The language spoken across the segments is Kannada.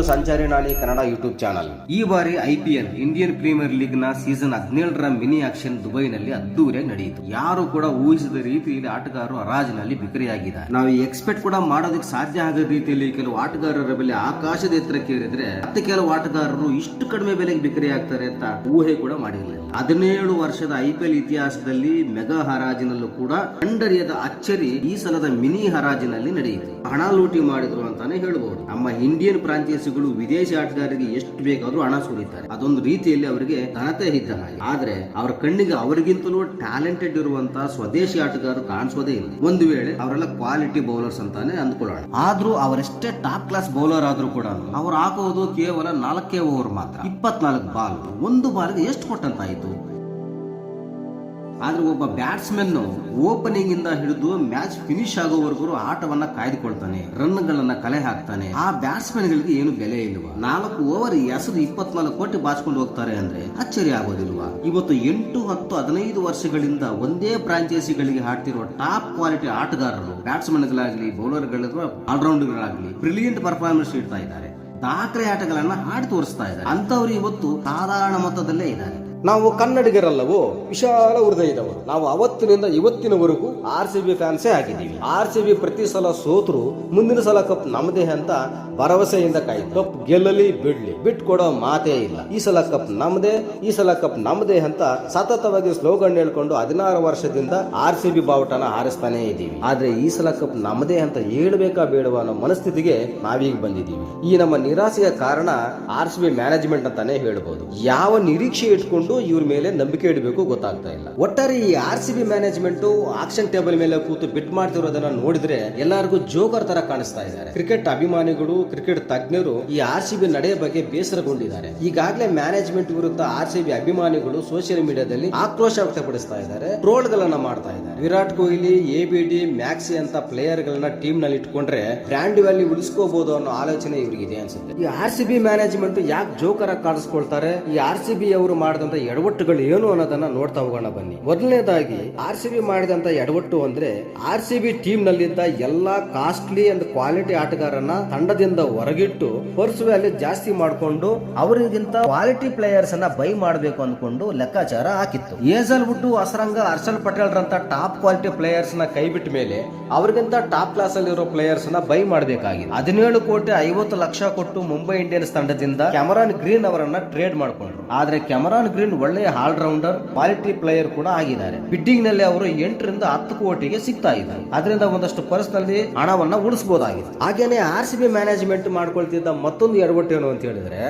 ಟು ಸಂಚಾರಿ ನಾಳೆ ಕನ್ನಡ ಯೂಟ್ಯೂಬ್ ಚಾನಲ್. ಈ ಬಾರಿ ಐಪಿಎಲ್ ಇಂಡಿಯನ್ ಪ್ರೀಮಿಯರ್ ಲೀಗ್ನ ಸೀಸನ್ ಹದಿನೇಳರ ಮಿನಿ ಆಕ್ಷನ್ ದುಬೈನಲ್ಲಿ ಅದ್ದೂರಿಯಾಗಿ ನಡೆಯಿತು. ಯಾರು ಕೂಡ ಊಹಿಸಿದ ರೀತಿಯಲ್ಲಿ ಆಟಗಾರರು ಹರಾಜಿನಲ್ಲಿ ಬಿಕರಿಯಾಗಿದೆ ನಾವು ಎಕ್ಸ್ಪೆಕ್ಟ್ ಕೂಡ ಮಾಡೋದಕ್ಕೆ ಸಾಧ್ಯ ಆಗದ ರೀತಿಯಲ್ಲಿ ಕೆಲವು ಆಟಗಾರರ ಬೆಲೆ ಆಕಾಶದ ಎತ್ತರ ಕೇಳಿದ್ರೆ ಮತ್ತೆ ಕೆಲವು ಆಟಗಾರರು ಇಷ್ಟು ಕಡಿಮೆ ಬೆಲೆಗೆ ಬಿಕ್ರಿ ಆಗ್ತಾರೆ ಅಂತ ಊಹೆ ಕೂಡ ಮಾಡಿರಲಿಲ್ಲ. ಹದಿನೇಳು ವರ್ಷದ ಐಪಿಎಲ್ ಇತಿಹಾಸದಲ್ಲಿ ಮೆಗಾ ಹರಾಜಿನಲ್ಲೂ ಕೂಡ ಕಂಡರಿಯದ ಅಚ್ಚರಿ ಈ ಸಲದ ಮಿನಿ ಹರಾಜಿನಲ್ಲಿ ನಡೆಯಿತು. ಹಣ ಲೂಟಿ ಮಾಡಿದ್ರು ಅಂತಾನೆ ಹೇಳಬಹುದು ನಮ್ಮ ಇಂಡಿಯನ್ ಫ್ರಾಂಚೈಸಿಗಳು ವಿದೇಶಿ ಆಟಗಾರರಿಗೆ ಎಷ್ಟು ಬೇಕಾದ್ರೂ ಹಣ ಸುರಿತಾರೆ ಅದೊಂದು ರೀತಿಯಲ್ಲಿ ಅವರಿಗೆ ಘನತೆ ಇದ್ದ ಹಾಗೆ ಆದ್ರೆ ಅವರ ಕಣ್ಣಿಗೆ ಅವರಿಗಿಂತಲೂ ಟ್ಯಾಲೆಂಟೆಡ್ ಇರುವಂತಹ ಸ್ವದೇಶಿ ಆಟಗಾರರು ಕಾಣಿಸೋದೇ ಇಲ್ಲ. ಒಂದು ವೇಳೆ ಅವರೆಲ್ಲ ಕ್ವಾಲಿಟಿ ಬೌಲರ್ಸ್ ಅಂತಾನೆ ಅಂದ್ಕೊಳ್ಳೋಣ. ಆದ್ರೂ ಅವರೆಷ್ಟೇ ಟಾಪ್ ಕ್ಲಾಸ್ ಬೌಲರ್ ಆದ್ರೂ ಕೂಡ ಅವ್ರು ಹಾಕೋದು ಕೇವಲ ನಾಲ್ಕೇ ಓವರ್ ಮಾತ್ರ. ಇಪ್ಪತ್ನಾಲ್ಕು ಬಾಲ್. ಒಂದು ಬಾಲ್ಗೆ ಎಷ್ಟು ಕೊಟ್ಟಂತಾಯ್ತು? ಆದ್ರೆ ಒಬ್ಬ ಬ್ಯಾಟ್ಸ್ಮನ್ನು ಓಪನಿಂಗ್ ಇಂದ ಹಿಡಿದು ಮ್ಯಾಚ್ ಫಿನಿಶ್ ಆಗೋವರೆಗೂ ಆಟವನ್ನ ಕಾಯ್ದುಕೊಳ್ತಾನೆ ರನ್ ಗಳನ್ನ ಕಲೆ ಹಾಕ್ತಾನೆ. ಆ ಬ್ಯಾಟ್ಸ್ಮನ್ ಗಳಿಗೆ ಏನು ಬೆಲೆ ಇಲ್ವಾ? ನಾಲ್ಕು ಓವರ್ ಹೆಸರು ಇಪ್ಪತ್ನಾಲ್ಕು ಕೋಟಿ ಬಾಚ್ಕೊಂಡು ಹೋಗ್ತಾರೆ ಅಂದ್ರೆ ಅಚ್ಚರಿ ಆಗೋದಿಲ್ವಾ? ಇವತ್ತು ಎಂಟು, ಹತ್ತು, ಹದಿನೈದು ವರ್ಷಗಳಿಂದ ಒಂದೇ ಫ್ರಾಂಚೈಸಿಗಳಿಗೆ ಹಾಡ್ತಿರುವ ಟಾಪ್ ಕ್ವಾಲಿಟಿ ಆಟಗಾರರು ಬ್ಯಾಟ್ಸ್ಮನ್ ಗಳಾಗ್ಲಿ ಬೌಲರ್ ಆಲ್ರೌಂಡರ್ಗಳಾಗ್ಲಿ ಬ್ರಿಲಿಯಂಟ್ ಪರ್ಫಾರ್ಮೆನ್ಸ್ ಇಡ್ತಾ ಇದ್ದಾರೆ. ದಾಖಲೆ ಆಟಗಳನ್ನ ಹಾಡಿ ತೋರಿಸ್ತಾ ಇದ್ದಾರೆ. ಅಂತವ್ರು ಇವತ್ತು ಸಾಧಾರಣ ಮೊತ್ತದಲ್ಲೇ ಇದ್ದಾರೆ. ನಾವು ಕನ್ನಡಿಗರಲ್ಲವೋ, ವಿಶಾಲ ಹೃದಯದವರು. ನಾವು ಅವತ್ತಿನಿಂದ ಇವತ್ತಿನವರೆಗೂ ಆರ್ ಸಿ ಬಿ ಫ್ಯಾನ್ಸೇ ಆಗಿದ್ದೀವಿ. ಆರ್ ಸಿ ಬಿ ಪ್ರತಿ ಸಲ ಸೋತರು, ಮುಂದಿನ ಸಲ ಕಪ್ ನಮ್ಮದೇ ಅಂತ ಭರವಸೆಯಿಂದ ಕಾಯಿ ಕಪ್ ಗೆಲ್ಲಲಿ ಬಿಡ್ಲಿ ಬಿಟ್ ಕೊಡೋ ಮಾತೇ ಇಲ್ಲ. ಈ ಸಲ ಕಪ್ ನಮ್ಮದೇ ಈ ಸಲ ಕಪ್ ನಮ್ಮದೇ ಅಂತ ಸತತವಾಗಿ ಸ್ಲೋಗನ್ ಹೇಳ್ಕೊಂಡು ಹದಿನಾರು ವರ್ಷದಿಂದ ಆರ್ ಸಿ ಬಿ ಬಾವುಟನ ಹಾರಿಸ್ತಾನೆ ಇದ್ದೀವಿ. ಆದ್ರೆ ಈ ಸಲ ಕಪ್ ನಮ್ಮದೇ ಅಂತ ಹೇಳ್ಬೇಕಾ ಬೇಡವಾ ಅನ್ನೋ ಮನಸ್ಥಿತಿಗೆ ನಾವೀಗ ಬಂದಿದ್ದೀವಿ. ಈ ನಮ್ಮ ನಿರಾಸೆಯ ಕಾರಣ ಆರ್ ಸಿ ಬಿ ಮ್ಯಾನೇಜ್ಮೆಂಟ್ ಅಂತಾನೆ ಹೇಳ್ಬೋದು. ಯಾವ ನಿರೀಕ್ಷೆ ಇಟ್ಕೊಂಡು ಇವ್ರ ಮೇಲೆ ನಂಬಿಕೆ ಇಡಬೇಕು ಗೊತ್ತಾಗ್ತಾ ಇಲ್ಲ. ಒಟ್ಟಾರೆ ಈ R C B management auction table ಮೇಲೆ ಕೂತು ಬಿಟ್ ಮಾಡ್ತಿರೋದನ್ನ ನೋಡಿದ್ರೆ ಎಲ್ಲರಿಗೂ ಜೋಕರ್ ತರ ಕಾಣಿಸ್ತಾ ಇದ್ದಾರೆ. ಕ್ರಿಕೆಟ್ ಅಭಿಮಾನಿಗಳು ಕ್ರಿಕೆಟ್ ತಜ್ಞರು ಈ ಆರ್ ಸಿ ಬಿ ನಡೆಯ ಬಗ್ಗೆ ಬೇಸರಗೊಂಡಿದ್ದಾರೆ. ಈಗಾಗಲೇ ಮ್ಯಾನೇಜ್ಮೆಂಟ್ ವಿರುದ್ಧ ಆರ್ ಸಿ ಬಿ ಅಭಿಮಾನಿಗಳು ಸೋಷಿಯಲ್ ಮೀಡಿಯಾದಲ್ಲಿ ಆಕ್ರೋಶ ವ್ಯಕ್ತಪಡಿಸ್ತಾ ಇದ್ದಾರೆ ಟ್ರೋಲ್ ಗಳನ್ನ ಮಾಡ್ತಾ ಇದ್ದಾರೆ. Virat Kohli A B D Maxi ಅಂತ ಪ್ಲೇಯರ್ ಗಳನ್ನ ಟೀಮ್ನಲ್ಲಿ ಇಟ್ಕೊಂಡ್ರೆ ಬ್ರ್ಯಾಂಡ್ ವ್ಯಾಲ್ಯೂ ಉಳಿಸ್ಕೋಬಹುದು ಅನ್ನೋ ಆಲೋಚನೆ ಇವರಿಗಿದೆ ಅನ್ಸುತ್ತೆ. ಈ ಆರ್ ಸಿ ಬಿ ಮ್ಯಾನೇಜ್ಮೆಂಟ್ ಯಾಕೆ ಜೋಕರ್ ಕಾಣಿಸ್ಕೊಳ್ತಾರೆ? ಈ ಆರ್ ಸಿ ಬಿ ಅವರು ಮಾಡಿದಂತ ಎಡವಟ್ಟುಗಳು ಏನು ಅನ್ನೋದನ್ನ ನೋಡ್ತಾ ಹೋಗೋಣ ಬನ್ನಿ. ಮೊದಲನೇದಾಗಿ ಆರ್ ಸಿ ಬಿ ಮಾಡಿದಂತ ಎಡವಟ್ಟು ಅಂದ್ರೆ ಆರ್ ಸಿ ಬಿ ಟೀಮ್ ನಲ್ಲಿದ್ದ ಎಲ್ಲಾ ಕಾಸ್ಟ್ಲಿ ಅಂಡ್ ಕ್ವಾಲಿಟಿ ಆಟಗಾರನ್ನ ತಂಡದಿಂದ ಹೊರಗಿಟ್ಟು ಪರ್ಸ್ ವ್ಯಾಲ್ಯೂ ಜಾಸ್ತಿ ಮಾಡಿಕೊಂಡು ಅವರಿಗಿಂತ ಕ್ವಾಲಿಟಿ ಪ್ಲೇಯರ್ಸ್ ಅನ್ನ ಬೈ ಮಾಡಬೇಕು ಅಂದ್ಕೊಂಡು ಲೆಕ್ಕಾಚಾರ ಹಾಕಿತ್ತು. ಏಜಲ್ ಬಿಟ್ಟು ಅಸರಂಗ ಹರ್ಷಲ್ ಪಟೇಲ್ ರಂತ ಟಾಪ್ ಕ್ವಾಲಿಟಿ ಪ್ಲೇಯರ್ಸ್ನ ಕೈ ಬಿಟ್ಟ ಮೇಲೆ ಅವ್ರಿಗಿಂತ ಟಾಪ್ ಕ್ಲಾಸ್ ಅಲ್ಲಿ ಇರೋ ಪ್ಲೇಯರ್ಸ್ನ ಬೈ ಮಾಡಬೇಕಾಗಿದೆ ಹದಿನೇಳು ಕೋಟಿ ಐವತ್ತು ಲಕ್ಷ ಕೊಟ್ಟು ಮುಂಬೈ ಇಂಡಿಯನ್ಸ್ ತಂಡದಿಂದ ಕ್ಯಾಮರಾನ್ ಗ್ರೀನ್ ಅವರನ್ನ ಟ್ರೇಡ್ ಮಾಡಿಕೊಂಡ್ರು. ಆದ್ರೆ ಕ್ಯಾಮರಾನ್ ಗ್ರೀನ್ ಒಳ್ಳೆಯ ಆಲ್ರೌಂಡರ್, ಕ್ವಾಲಿಟಿ ಪ್ಲೇಯರ್ ಕೂಡ ಆಗಿದ್ದಾರೆ. ಬಿಡ್ಡಿಂಗ್ನಲ್ಲಿ ಅವರು ಎಂಟರಿಂದ ಹತ್ತು ಕೋಟಿಗೆ ಸಿಗ್ತಾ ಇದ್ದಾರೆ ಅದರಿಂದ ಒಂದಷ್ಟು ಪರ್ಸ್ನಲ್ಲಿ ಹಣವನ್ನ ಉಳಿಸಬಹುದಾಗಿದೆ ಹಾಗೇನೆ ಆರ್ ಸಿ ಬಿ ಮ್ಯಾನೇಜ್ಮೆಂಟ್ ಮಾಡ್ಕೊಳ್ತಿದ್ದ ಮತ್ತೊಂದು ಎಡವಟ್ಟು ಏನು ಅಂತ ಹೇಳಿದ್ರೆ,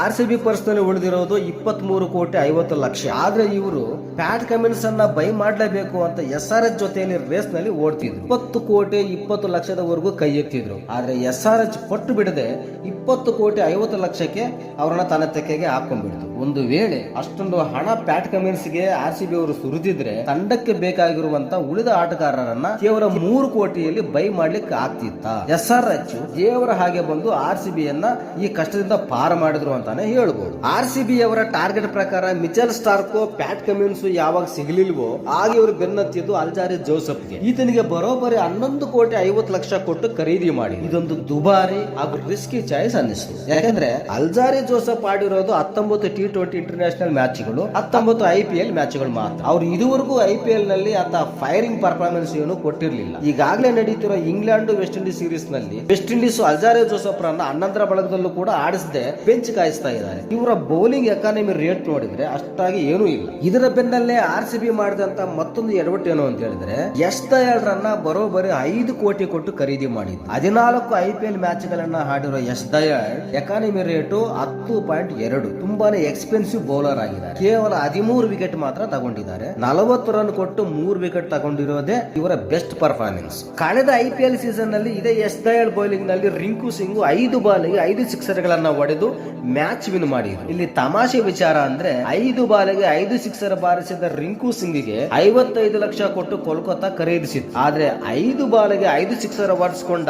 ಆರ್ ಸಿ ಬಿ ಪರ್ಸ್ನಲ್ಲಿ ಉಳಿದಿರೋದು ಇಪ್ಪತ್ತ್ ಮೂರು ಕೋಟಿ ಐವತ್ತು ಲಕ್ಷ. ಆದ್ರೆ ಇವರು ಪ್ಯಾಟ್ ಕಮಿನ್ಸ್ ಅನ್ನ ಬೈ ಮಾಡ್ಲೇಬೇಕು ಅಂತ ಎಸ್ ಆರ್ ಎಚ್ ಜೊತೆಯಲ್ಲಿ ರೇಸ್ನಲ್ಲಿ ಓಡ್ತಿದ್ರು. ಇಪ್ಪತ್ತು ಕೋಟಿ ಇಪ್ಪತ್ತು ಲಕ್ಷದವರೆಗೂ ಕೈ ಎತ್ತಿದ್ರು. ಆದ್ರೆ ಎಸ್ ಆರ್ ಎಚ್ ಪಟ್ಟು ಬಿಡದೆ ಇಪ್ಪತ್ತು ಕೋಟಿ ಐವತ್ತು ಲಕ್ಷಕ್ಕೆ ಅವರನ್ನ ತನ್ನ ತೆಕ್ಕೆಗೆ ಹಾಕೊಂಡ್ಬಿಡ್ತು. ಒಂದು ವೇಳೆ ಅಷ್ಟೊಂದು ಹಣ ಪ್ಯಾಟ್ ಕಮಿನ್ಸ್ಗೆ ಆರ್ ಸಿ ಬಿ ಅವರು ಸುರಿದಿದ್ರೆ ತಂಡಕ್ಕೆ ಬೇಕಾಗಿರುವಂತ ಉಳಿದ ಆಟಗಾರರನ್ನ ಕೇವಲ ಮೂರು ಕೋಟಿಯಲ್ಲಿ ಬೈ ಮಾಡ್ಲಿಕ್ಕೆ ಆಗ್ತಿತ್ತ. ಎಸ್ ಆರ್ ಎಚ್ ದೇವರ ಹಾಗೆ ಬಂದು ಆರ್ ಸಿ ಬಿಯನ್ನ ಈ ಕಷ್ಟದಿಂದ ಪಾರ ಮಾಡಿದ್ರು ಅಂತಾನೆ ಹೇಳ್ಬೋದು. ಆರ್ ಸಿ ಬಿ ಅವರ ಟಾರ್ಗೆಟ್ ಪ್ರಕಾರ ಮಿಚೆಲ್ ಸ್ಟಾರ್ಕೋ ಪ್ಯಾಟ್ ಕಮಿನ್ಸ್ ಯಾವಾಗ ಸಿಗ್ಲಿಲ್ವೋ ಆಗ ಇವರು ಬೆನ್ನತ್ತಿದ್ದು ಅಲ್ಜಾರಿ ಜೋಸಫ್ಗೆ ಈತನಿಗೆ ಬರೋಬ್ಬರಿ ಹನ್ನೊಂದು ಕೋಟಿ ಐವತ್ತು ಲಕ್ಷ ಕೊಟ್ಟು ಖರೀದಿ ಮಾಡಿ. ಇದೊಂದು ದುಬಾರಿ ಹಾಗೂ ರಿಸ್ಕಿ ಚಾಯ್ಸ್ ಅನ್ನಿಸ್ತು. ಯಾಕಂದ್ರೆ ಅಲ್ಜಾರಿ ಜೋಸಫ್ ಆಡಿರೋದು ಹತ್ತೊಂಬತ್ತು ಟಿ ಟ್ವೆಂಟಿ ಇಂಟರ್ನ್ಯಾಷನಲ್ ಮ್ಯಾಚ್ಗಳು ಹತ್ತೊಂಬತ್ತು ಐ ಪಿ ಎಲ್ ಮ್ಯಾಚ್ಗಳು ಮಾತ್ರ. ಅವ್ರು ಇದುವರೆಗೂ ಐ ಪಿ ಎಲ್ನಲ್ಲಿ ಅಂತ ಫೈರಿಂಗ್ ಪರ್ಫಾರ್ಮೆನ್ಸ್ ಏನು ಕೊಟ್ಟಿರಲಿಲ್ಲ. ಈಗಾಗಲೇ ನಡೀತಿರೋ ಇಂಗ್ಲೆಂಡ್ ವೆಸ್ಟ್ ಇಂಡೀಸ್ ಸೀರೀಸ್ನಲ್ಲಿ ವೆಸ್ಟ್ ಇಂಡೀಸ್ ಅಲ್ಜಾರೆ ಜೋಸಫ್ ರನ್ನ ಹನ್ನೊಂದರ ಬಳಗದಲ್ಲೂ ಕೂಡ ಆಡಿಸದೆ ಬೆಂಚ್ ಕಾಯಿಸ್ತಾ ಇದ್ದಾರೆ. ಇವರ ಬೌಲಿಂಗ್ ಎಕಾನಮಿ ರೇಟ್ ನೋಡಿದ್ರೆ ಅಷ್ಟಾಗಿ ಏನೂ ಇಲ್ಲ. ಇದರ ಬೆನ್ನಲ್ಲೇ ಆರ್ ಸಿ ಬಿ ಮಾಡಿದಂತ ಮತ್ತೊಂದು ಎಡವಟ್ಟು ಏನು ಅಂತ ಹೇಳಿದ್ರೆ ದಯಾಳ್ ರನ್ನ ಬರೋಬರಿ ಐದು ಕೋಟಿ ಕೊಟ್ಟು ಖರೀದಿ ಮಾಡಿದ್ರು ಹದಿನಾಲ್ಕು ಐ ಪಿ ಎಲ್ ಮ್ಯಾಚ್ ಗಳನ್ನ ಆಡಿರೋ ಎಸ್ ದಯಾಳ್ ಎಕಾನಮಿ ರೇಟು ಹತ್ತು ಪಾಯಿಂಟ್ ಎರಡು, ತುಂಬಾನೇ ಎಕ್ಸ್ಪೆನ್ಸಿವ್ ಬೌಲರ್ ಆಗಿದ್ದಾರೆ. ಕೇವಲ ಹದಿಮೂರು ವಿಕೆಟ್ ಮಾತ್ರ ತಗೊಂಡಿದ್ದಾರೆ. ನಲವತ್ತು ರನ್ ಕೊಟ್ಟು ಮೂರು ವಿಕೆಟ್ ತಗೊಂಡಿರೋದೇ ಇವರ ಬೆಸ್ಟ್ ಪರ್ಫಾರ್ಮೆನ್ಸ್ ಕಳೆದ ಐ ಪಿ ಎಲ್ ಸೀಸನ್ನಲ್ಲಿ ಇದೇ ಎಸ್ ದಯಾಳ್ ಬೌಲಿಂಗ್ನಲ್ಲಿ ರಿಂಕು ಸಿಂಗ್ ಐದು ಬಾಲಿಗೆ ಐದು ಸಿಕ್ಸರ್ ಗಳನ್ನ ಹೊಡೆದು ಮ್ಯಾಚ್ ವಿನ್ ಮಾಡಿದ್ರು. ಇಲ್ಲಿ ತಮಾಷೆ ವಿಚಾರ ಅಂದ್ರೆ ಐದು ಬಾಲಿಗೆ ಐದು ಸಿಕ್ಸರ್ ಬಾರಿಸಿದ ರಿಂಕು ಸಿಂಗ್ಗೆ ಐವತ್ತೈದು ಲಕ್ಷ ಕೊಟ್ಟು ಕೋಲ್ಕತ್ತಾ ಖರೀದಿಸಿತ್ತು. ಆದ್ರೆ ಐದು ಬಾಲಿಗೆ ಐದು ಸಿಕ್ಸರ್ ಬಾರಿಸಿಕೊಂಡ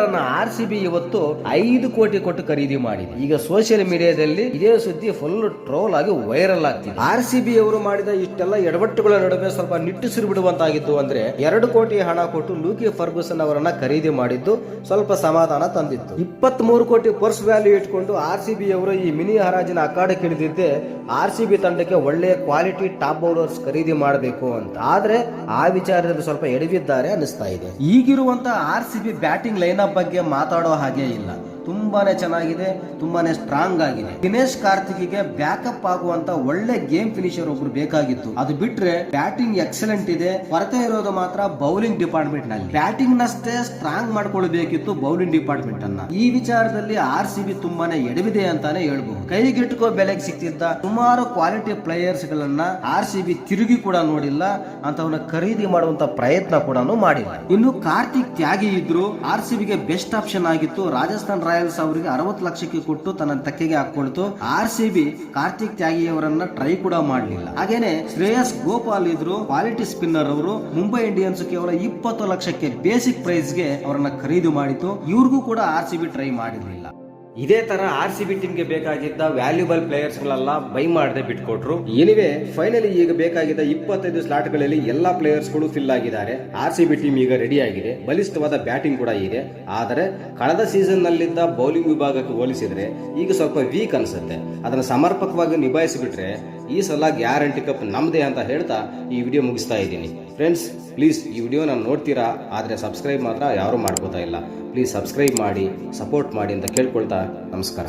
ರನ್ ಆರ್ ಸಿ ಬಿ ಇವತ್ತು ಐದು ಕೋಟಿ ಕೊಟ್ಟು ಖರೀದಿ ಮಾಡಿದೆ. ಈಗ ಸೋಷಿಯಲ್ ಮೀಡಿಯಾದಲ್ಲಿ ಇದೇ ಸುದ್ದಿ ಫುಲ್ ಟ್ರೋಲ್ ಆಗಿ ವೈರಲ್ ಆಗ್ತಿದೆ. ಆರ್ ಸಿ ಬಿ ಅವರು ಮಾಡಿದ ಇಷ್ಟೆಲ್ಲ ಎಡವಟ್ಟುಗಳ ನಡುವೆ ಸ್ವಲ್ಪ ನಿಟ್ಟುಸಿರು ಬಿಡುವಂತಾಗಿತ್ತು ಅಂದ್ರೆ ಎರಡು ಕೋಟಿ ಹಣ ಕೊಟ್ಟು ಲೂಕಿ ಫರ್ಗುಸನ್ ಅವರನ್ನ ಖರೀದಿ ಮಾಡಿದ್ದು ಸ್ವಲ್ಪ ಸಮಾಧಾನ ತಂದಿತ್ತು. ಇಪ್ಪತ್ತ್ ಮೂರು ಕೋಟಿ ಪರ್ಸ್ ವ್ಯಾಲ್ಯೂ ಇಟ್ಕೊಂಡು ಆರ್ ಸಿ ಬಿ ಅವರು ಈ ಮಿನಿ ಹರಾಜಿನ ಅಖಾಡಕ್ಕೆ ಇಳಿದಿದ್ದೆ ಆರ್ ಸಿ ಬಿ ತಂಡಕ್ಕೆ ಒಳ್ಳೆಯ ಕ್ವಾಲಿಟಿ ಟಾಪ್ ಬೌಲರ್ಸ್ ಖರೀದಿ ಮಾಡಬೇಕು ಅಂತ. ಆದ್ರೆ ಆ ವಿಚಾರದಲ್ಲಿ ಸ್ವಲ್ಪ ಎಡವಿದ್ದಾರೆ ಅನಿಸ್ತಾ ಇದೆ. ಈಗಿರುವಂತ R C B batting line up ಬಗ್ಗೆ ಮಾತಾಡೋ ಹಾಗೆ ಇಲ್ಲ. ತುಂಬಾನೇ ಚೆನ್ನಾಗಿದೆ, ತುಂಬಾನೇ ಸ್ಟ್ರಾಂಗ್ ಆಗಿದೆ. ದಿನೇಶ್ ಕಾರ್ತಿಕ್ಗೆ ಬ್ಯಾಕಪ್ ಆಗುವಂತ ಒಳ್ಳೆ ಗೇಮ್ ಫಿನಿಷರ್ ಒಬ್ರು ಬೇಕಾಗಿತ್ತು. ಅದು ಬಿಟ್ರೆ ಬ್ಯಾಟಿಂಗ್ ಎಕ್ಸಲೆಂಟ್ ಇದೆ. ಕೊರತೆ ಇರೋದು ಮಾತ್ರ ಬೌಲಿಂಗ್ ಡಿಪಾರ್ಟ್ಮೆಂಟ್ನಲ್ಲಿ ಬ್ಯಾಟಿಂಗ್ ನಷ್ಟೇ ಸ್ಟ್ರಾಂಗ್ ಮಾಡ್ಕೊಳ್ಬೇಕಿತ್ತು ಬೌಲಿಂಗ್ ಡಿಪಾರ್ಟ್ಮೆಂಟ್ ಅನ್ನ ಈ ವಿಚಾರದಲ್ಲಿ ಆರ್ ಸಿ ಬಿ ತುಂಬಾನೇ ಎಡವಿದೆ ಅಂತಾನೆ ಹೇಳ್ಬಹುದು. ಕೈಗೆಟುಕೋ ಬೆಲೆಗೆ ಸಿಕ್ತಿದ್ದ ಸುಮಾರು ಕ್ವಾಲಿಟಿ ಪ್ಲೇಯರ್ಸ್ ಗಳನ್ನ ಆರ್ ಸಿ ಬಿ ತಿರುಗಿ ಕೂಡ ನೋಡಿಲ್ಲ ಅಂತವನ್ನ ಖರೀದಿ ಮಾಡುವಂತ ಪ್ರಯತ್ನ ಕೂಡ ಮಾಡಿಲ್ಲ. ಇನ್ನು ಕಾರ್ತಿಕ್ ತ್ಯಾಗಿ ಇದ್ರು ಆರ್ ಸಿ ಬಿಗೆ ಬೆಸ್ಟ್ ಆಪ್ಷನ್ ಆಗಿತ್ತು ರಾಜಸ್ಥಾನ್ ರಾಯಲ್ಸ್ ಅವರಿಗೆ ಅರವತ್ತು ಲಕ್ಷಕ್ಕೆ ಕೊಟ್ಟು ತನ್ನ ತೆಕ್ಕೆಗೆ ಹಾಕೊಳ್ತು R C B Kartik Tyagi ಅವರನ್ನ ಟ್ರೈ ಕೂಡ ಮಾಡಲಿಲ್ಲ. ಹಾಗೇನೆ ಶ್ರೇಯಸ್ ಗೋಪಾಲ್ ಇದ್ರು ಕ್ವಾಲಿಟಿ ಸ್ಪಿನ್ನರ್ ಅವರು, ಮುಂಬೈ ಇಂಡಿಯನ್ಸ್ ಕೇವಲ ಇಪ್ಪತ್ತು ಲಕ್ಷಕ್ಕೆ ಬೇಸಿಕ್ ಪ್ರೈಸ್ಗೆ ಅವರನ್ನ ಖರೀದಿ ಮಾಡಿತು ಇವ್ರಿಗೂ ಕೂಡ ಆರ್ ಸಿ ಬಿ ಟ್ರೈ ಮಾಡಿರಲಿಲ್ಲ. ಇದೇ ತರ ಆರ್ ಸಿ ಬಿ ಟೀಮ್ಗೆ ಬೇಕಾಗಿದ್ದ ವ್ಯಾಲ್ಯೂಬಲ್ ಪ್ಲೇಯರ್ಸ್ ಗಳೆಲ್ಲ ಬೈ ಮಾಡದೆ ಬಿಟ್ಕೊಟ್ರು. ಎನಿವೆ ಫೈನಲಿ ಈಗ ಬೇಕಾಗಿದ್ದ ಇಪ್ಪತ್ತೈದು ಸ್ಲಾಟ್ಗಳಲ್ಲಿ ಎಲ್ಲಾ ಪ್ಲೇಯರ್ಸ್ಗಳು ಫಿಲ್ ಆಗಿದ್ದಾರೆ. ಆರ್ ಸಿ ಬಿ ಟೀಮ್ ಈಗ ರೆಡಿ ಆಗಿದೆ. ಬಲಿಷ್ಠವಾದ ಬ್ಯಾಟಿಂಗ್ ಕೂಡ ಇದೆ. ಆದರೆ, ಕಳೆದ ಸೀಸನ್ ನಲ್ಲಿದ್ದ ಬೌಲಿಂಗ್ ವಿಭಾಗಕ್ಕೆ ಹೋಲಿಸಿದ್ರೆ ಈಗ ಸ್ವಲ್ಪ ವೀಕ್ ಅನ್ಸುತ್ತೆ. ಅದನ್ನು ಸಮರ್ಪಕವಾಗಿ ನಿಭಾಯಿಸಿಬಿಟ್ರೆ ಈ ಸಲ ಗ್ಯಾರಂಟಿ ಕಪ್ ನಮ್ದೇ ಅಂತ ಹೇಳ್ತಾ ಈ ವಿಡಿಯೋ ಮುಗಿಸ್ತಾ ಇದ್ದೀನಿ. ಫ್ರೆಂಡ್ಸ್ ಪ್ಲೀಸ್ ಈ ವಿಡಿಯೋನ ನೋಡ್ತೀರಾ? ಆದರೆ ಸಬ್ಸ್ಕ್ರೈಬ್ ಮಾತ್ರ ಯಾರೂ ಮಾಡ್ಕೋತಾ ಇಲ್ಲ. ಪ್ಲೀಸ್ ಸಬ್ಸ್ಕ್ರೈಬ್ ಮಾಡಿ ಸಪೋರ್ಟ್ ಮಾಡಿ ಅಂತ ಕೇಳ್ಕೊಳ್ತಾ ನಮಸ್ಕಾರ.